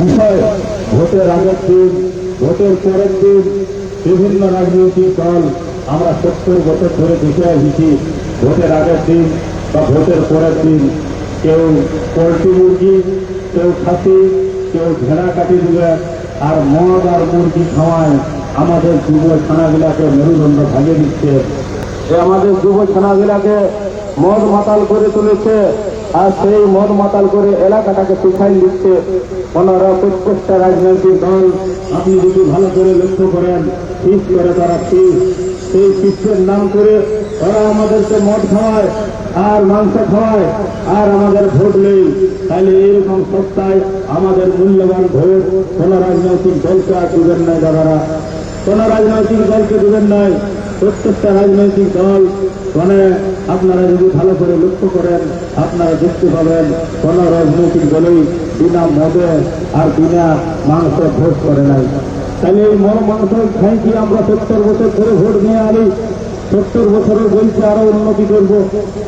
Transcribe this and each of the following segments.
বিষয় ভোটের আগের দিন, ভোটের পরের দিন বিভিন্ন রাজনৈতিক দল আমরা সত্তর বছর ধরে দেখে আসছি, ভোটের আগের দিন বা ভোটের পরের দিন কেউ পোলট্রি মুরগি, কেউ খাসি, কেউ ভেড়া কাটি দিবে, আর মদ আর মুরগি খাওয়ায় আমাদের যুব ছানাগুলাকে মেরুদণ্ড ভাঙিয়ে দিচ্ছে। আমাদের যুব ছানাগুলাকে মদ মাতাল করে তুলেছে আর সেই মদ মাতাল করে এলাকাটাকে শুকাই দিচ্ছে ওনারা প্রত্যেকটা রাজনৈতিক দল। আপনি যদি ভালো করে লক্ষ্য করেন, ঠিক করে তারা ঠিক সেই শিষ্যের নাম করে ওরা আমাদেরকে মদ খাওয়ায় আর মাংস খাওয়ায় আর আমাদের ভোট নেই। তাহলে এরকম সস্তায় আমাদের মূল্যবান ভোট কোন রাজনৈতিক দলকে আর দিবেন নাই দাদারা। কোন রাজনৈতিক দলকে দিবেন নাই। প্রত্যেকটা রাজনৈতিক দল মানে আপনারা যদি ভালো করে লক্ষ্য করেন, আপনারা দেখতে পাবেন, কোন রাজনৈতিক দলই বিনা মদে আর বিনা মাংস ভোট করে নাই। তাহলে এই মর মাংস খাই কি আমরা সত্তর বছর ধরে ভোট নিয়ে আনি সত্তর বছরের বলছে আরও উন্নতি করব।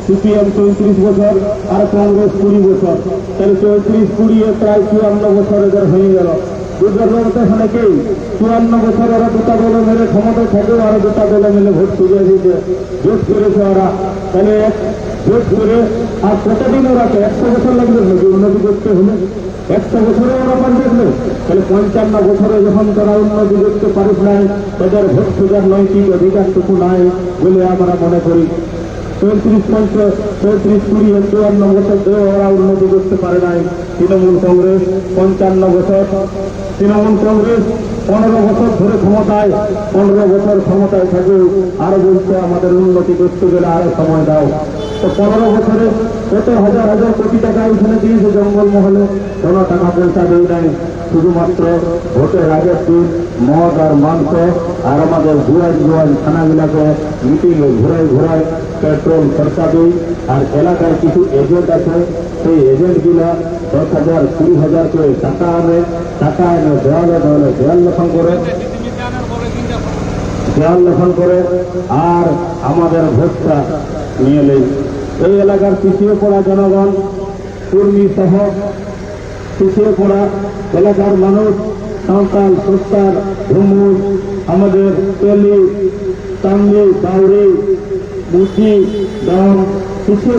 সিপিএম চৌত্রিশ বছর, আর কংগ্রেস কুড়ি বছর। তাহলে চৌত্রিশ কুড়ি প্রায় চুয়ান্ন বছর এদের হয়ে গেল। দুটা মিলে দুটা মিলে, ভোট তুলে করেছে ওরা। তাহলে করে আর ওরা একশো বছর উন্নতি করতে হলে। একশো বছরে ওরা তাহলে পঞ্চান্ন বছরে যখন তারা উন্নতি করতে পারিস নাই, তাদের ভোট খোঁজার নৈতিক অধিকারটুকু নাই বলে আমরা মনে করি। চৌত্রিশ পঞ্চাশ চৌত্রিশ কুড়ি চুয়ান্ন বছর ধরে ওরা উন্নতি করতে পারে নাই। তৃণমূল কংগ্রেস পঞ্চান্ন বছর। তৃণমূল কংগ্রেস পনেরো বছর ধরে ক্ষমতায়, পনেরো বছর ক্ষমতায় থাকে আরও বলছে আমাদের উন্নতি করতে গেলে আরও সময় দাও। তো পনেরো বছরে কত হাজার হাজার কোটি টাকা এখানে দিয়েছে জঙ্গলমহলে কোনো টাকা পয়সা দেয় নাই। শুধুমাত্র ভোটের আগের দিন মদ আর মাংস আর আমাদের জুয়াই জুয়াই থানাগুলাকে মিটিংয়ে ঘুরাই ঘুরাই পেট্রোল খরচা দিই আর এলাকার কিছু এজেন্ট আছে, সেই এজেন্টগুলা দশ হাজার, কুড়ি হাজার করে টাকা আনে। টাকা এনে দেওয়ালে দেওয়ালে দেওয়াল লেখন করে। দেওয়াল লেখন করে। আর আমাদের ভোটটা নিয়ে নেই। এই এলাকার পিছিয়ে পড়া জনগণ, কর্মী সহ পিছিয়ে পড়া এলাকার মানুষ, সাঁওতাল, সস্তার ধুমুর আমাদের তেলি, টাঙ্গি বাউরি মুচি দম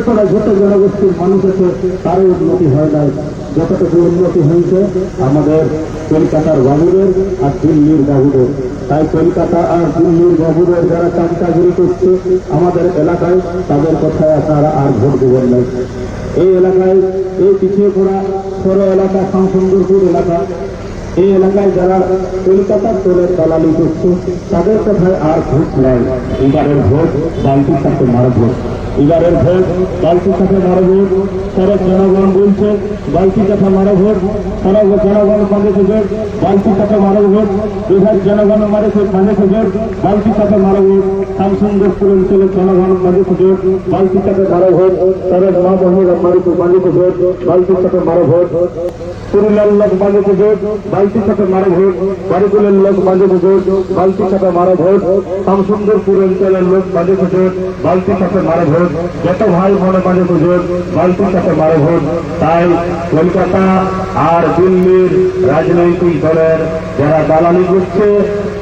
পড়া যত জনগোষ্ঠীর মানুষ আছে, তারও উন্নতি হয় নাই। যতটুকু উন্নতি হয়েছে, আমাদের কলকাতার বাবুদের আর দিল্লির বাবুদের। তাই কলকাতা আর দিল্লির বাবুদের যারা চামচাগিরি করছে, আমাদের এলাকায় তাদের কথায় আপনারা আর ভোট দেবেন নাই এই এলাকায়, এই পিছিয়ে পড়া ছোট এলাকা শ্যামসুন্দরপুর এলাকা, এই এলাকায় যারা কলকাতার তোলের দালালি করছে, তাদের কথায় আর ভোট নাই। এবারের ভোট, বালতির সাথে মারা ভোট। এবারের ভোট, বালতি সাথে মারা ভোট সারা জনগণ বলছে, বালতি সাথে মারা ভোট সারা জনগণ মানেছে ভোট বালতির সাথে মারা ভোট, বিহার জনগণ মারেছে মানেছে ভোট বালতির সাথে মারা ভোট শ্যামসুন্দরপুর অঞ্চলের জনগণ মানেছে ভোট বালতির সাথে মারা ভোট সারা মা মহিলা মানিত মানিত ভোট বালতির সাথে মারা ভোট, পুরুলিয়ার লোক মাঝে ভোট, বালতি সাথে মারা ভোট বাড়িগুলের লোক মাঝে ভোট, বালতি সাথে মারা ভোট শ্যামসুন্দরপুর অঞ্চলের লোক মাঝে ভোট, বালতি সাথে মারা ভোট। যত ভাই মনে মাঝে ভোট বালতির সাথে মারা ভোট। তাই কলকাতা আর দিল্লির রাজনৈতিক দলের যারা দালালি করছে,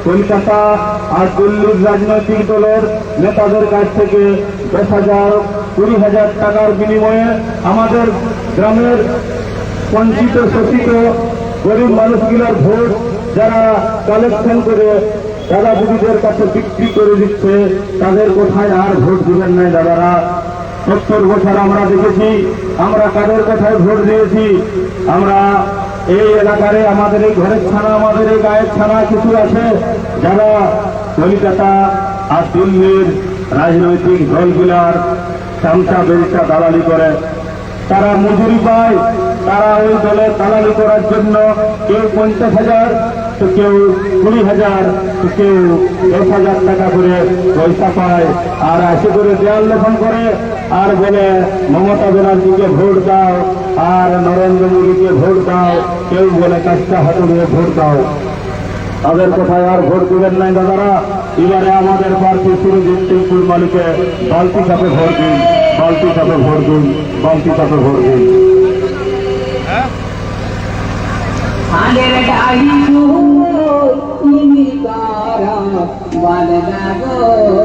কলকাতা আর দিল্লির রাজনৈতিক দলের নেতাদের কাছ থেকে দশ হাজার, কুড়ি হাজার টাকার বিনিময়ে আমাদের গ্রামের বঞ্চিত শোষিত গরিব মানুষগুলোর ভোট যারা কালেকশন করে দাদা দিদিদের কাছে বিক্রি করে দিচ্ছে, তাদের কোথায় আর ভোট দিবেন নাই দাদারা। সত্তর বছর আমরা দেখেছি, আমরা কাদের কোথায় ভোট দিয়েছি? আমরা এই এলাকারে আমাদের এই ঘরের ছানা, আমাদের এই গায়ের ছানা কিছু আছে? যারা কলিকাতা আর দিল্লির রাজনৈতিক দলগুলার চামচা, বেলচা দালালি করে। তারা মজুরি পায়, তারা ওই দলে দালালি করার জন্য কেউ পঞ্চাশ হাজার তো কেউ কুড়ি হাজার, তো কেউ দশ হাজার টাকা করে পয়সা পায়। আর এসে করে দেয়াল লেখন করে আর বলে, মমতা ব্যানার্জিকে ভোট দাও, আর নরেন্দ্র মোদীকে ভোট দাও। কেউ বলে, কাজটা হাতে নিয়ে ভোট দাও। তাদের কোথায় আর ভোট দিবেন নাই দাদারা। এবারে আমাদের প্রার্থী সুরজিৎ টিঙ্কুর মালিকে বালতি সাথে ভোট দিন, বালতি সাথে ভোট দিন, বালতি সাথে ভোট দিন। তুমি কারা বল না গো